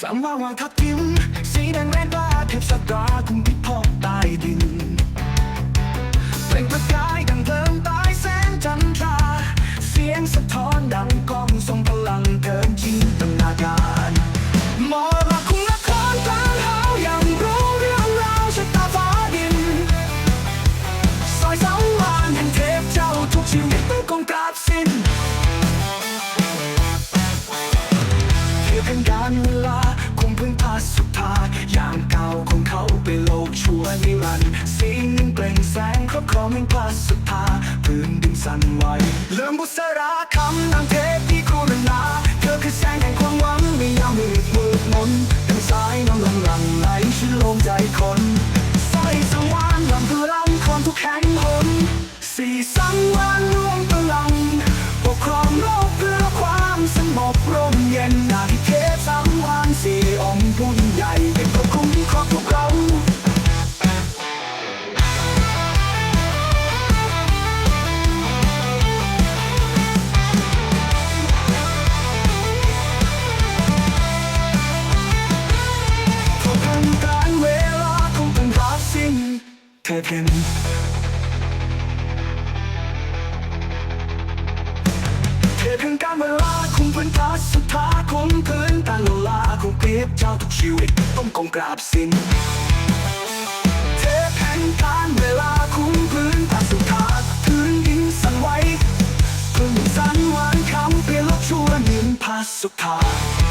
สามว่าวางทับทิมสีแดงแรงกล้าเทพสตราคุมพิภพใต้ดินเปล่งประกายดังเพลิงใต้แสงจันทรา เสียงสะท้อนดัง สุดท้ายอย่างเก่าของเขาไปโลกชั่วนิรันดร์สิ่งเปล่งแสงครอบครองแห่งพาสุดท้าพื้นดินสั่นไหวเลื่อมบุษราคำนางเทพที่กรุณาเธอคือแสงแห่งความหวังไม่ยามมืดมืดมนดังสายน้ำลังหลังไหลชื่นลมใจคนสร้อยสว่างลำพลังของทุกแห่งหนสีสังวานรวมพลังปกครองโลกเพื่อความสงบร่มเย็น เธอเห็นเทพแห่งการเวลาคุมพื้นฟ้าสุดท้าคุมพื้นตาลลาคงเปรียบเจ้าทุกชีวิตต้องกองกราบสิ้นเทพแห่งการเวลาคุมพื้นตาสุดท้าพื้นดินสั่นไหวพึ่งสันหวานคำเปลี่ยนลกชั่วนินพาสุดท้า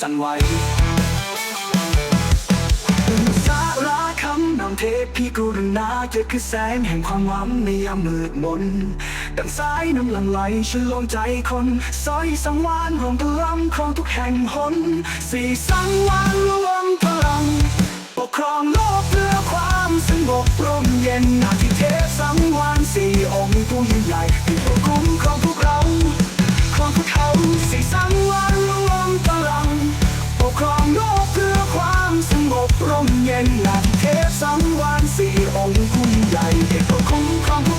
สั่นไหวสาระคำนำเทพพี่กรุณาจะคือแสงแห่งความหวังในยามมืดมนดังสายน้ำลังไหลชื่นลงใจคนสอยสังวานรวมพลังของทุกแห่งหนสี่สังวานรวมพลัง ปกครองโลกเพื่อความสงบร่มเย็นนาทิเทพสังวานสี่องค์ผู้ยิ่งใหญ่ที่ปกคุ้มของพวกเรา ผู้ใหญ่เด็กก็คุ้มครอง